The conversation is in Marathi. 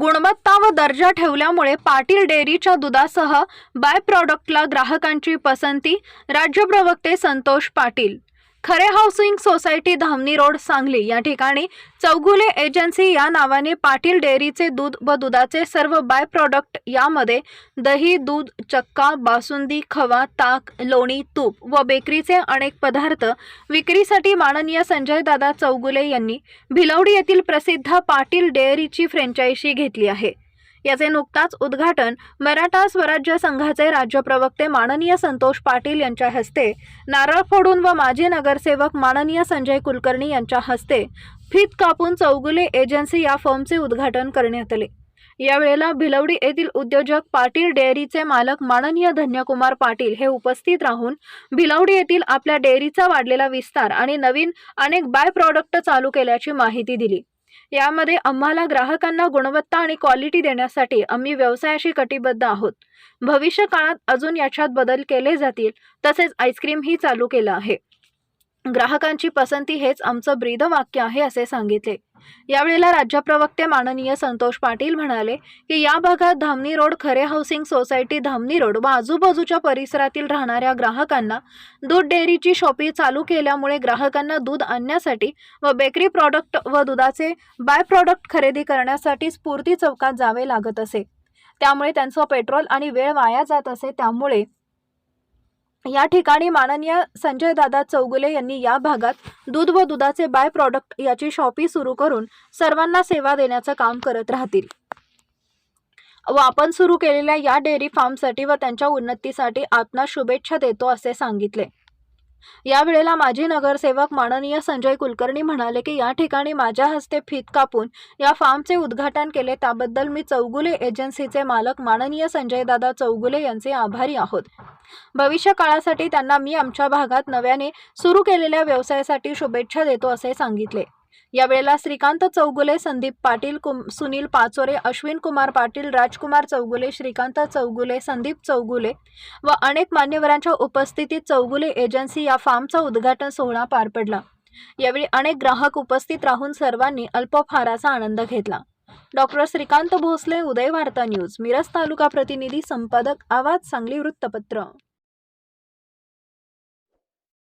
गुणवत्ता व दर्जा ठेवल्यामुळे पाटील डेअरीच्या दुधासह बाय प्रॉडक्टला ग्राहकांची पसंती. राज्य प्रवक्ते Santosh Patil. Khare housing society Dhamani road Sangli या ठिकाणी चौगुले एजन्सी या नावाने पाटील डेअरीचे दूध व दुधाचे सर्व बाय प्रॉडक्ट यामध्ये दही दूध चक्का बासुंदी खवा ताक लोणी तूप व बेकरीचे अनेक पदार्थ विक्रीसाठी माननीय संजय दादा चौगुले यांनी भिलवडी येथील प्रसिद्ध पाटील डेअरीची फ्रँचायझी घेतली आहे. याचे नुकताच उद्घाटन मराठा स्वराज्य संघाचे राज्य प्रवक्ते माननीय संतोष पाटील यांच्या हस्ते नारळ फोडून व माजी नगरसेवक माननीय संजय कुलकर्णी यांच्या हस्ते फीत कापून चौगुले एजन्सी या फर्मचे उद्घाटन करण्यात आले. यावेळेला भिलवडी येथील उद्योजक पाटील डेअरीचे मालक माननीय धन्यकुमार पाटील हे उपस्थित राहून भिलवडी येथील आपल्या डेअरीचा वाढलेला विस्तार आणि नवीन अनेक बाय प्रॉडक्ट चालू केल्याची माहिती दिली. यामध्ये आम्हाला ग्राहकांना गुणवत्ता आणि क्वालिटी देण्यासाठी आम्ही व्यवसायाशी कटिबद्ध आहोत. भविष्य काळात अजून याच्यात बदल केले जातील तसेच आईस्क्रीमही चालू केलं आहे. ग्राहकांची पसंती हेच आमचं ब्रीद वाक्य आहे असे सांगितले. यावेळेला राज्य प्रवक्ते माननीय संतोष पाटील म्हणाले की या भागात Dhamani road Khare housing society Dhamani road व आजूबाजूच्या परिसरातील राहणाऱ्या ग्राहकांना दूध डेअरीची शॉपी चालू केल्यामुळे ग्राहकांना दूध आणण्यासाठी व बेकरी प्रॉडक्ट व दुधाचे बाय प्रॉडक्ट खरेदी करण्यासाठी स्फूर्ती चौकात जावे लागत असे. त्यामुळे त्यांचं पेट्रोल आणि वेळ वाया जात असे. त्यामुळे या ठिकाणी माननीय संजय दादा चौगुले यांनी या भागात दूध व दुधाचे बाय प्रॉडक्ट याची शॉपी सुरू करून सर्वांना सेवा देण्याचं काम करत राहतील. व आपण सुरू केलेल्या या डेअरी फार्मसाठी व त्यांच्या उन्नतीसाठी आपणा शुभेच्छा देतो असे सांगितले. यावेळेला माजी नगरसेवक माननीय संजय कुलकर्णी म्हणाले की या ठिकाणी माझ्या हस्ते फीत कापून या फार्मचे उद्घाटन केले त्याबद्दल मी चौगुले एजन्सीचे मालक माननीय संजयदादा चौगुले यांचे आभारी आहोत. भविष्य काळासाठी त्यांना मी आमच्या भागात नव्याने सुरू केलेल्या व्यवसायासाठी शुभेच्छा देतो असे सांगितले. यावेळेला श्रीकांत चौगुले संदीप पाटील कुम सुनील पाचोरे अश्विन कुमार पाटील राजकुमार चौगुले श्रीकांत चौगुले संदीप चौगुले व अनेक मान्यवरांच्या उपस्थितीत चौगुले एजन्सी या फार्मचा उद्घाटन सोहळा पार पडला. यावेळी अनेक ग्राहक उपस्थित राहून सर्वांनी अल्पफाराचा आनंद घेतला. डॉक्टर श्रीकांत भोसले उदय वार्ता न्यूज मिरज तालुका प्रतिनिधी संपादक आवाज सांगली वृत्तपत्र.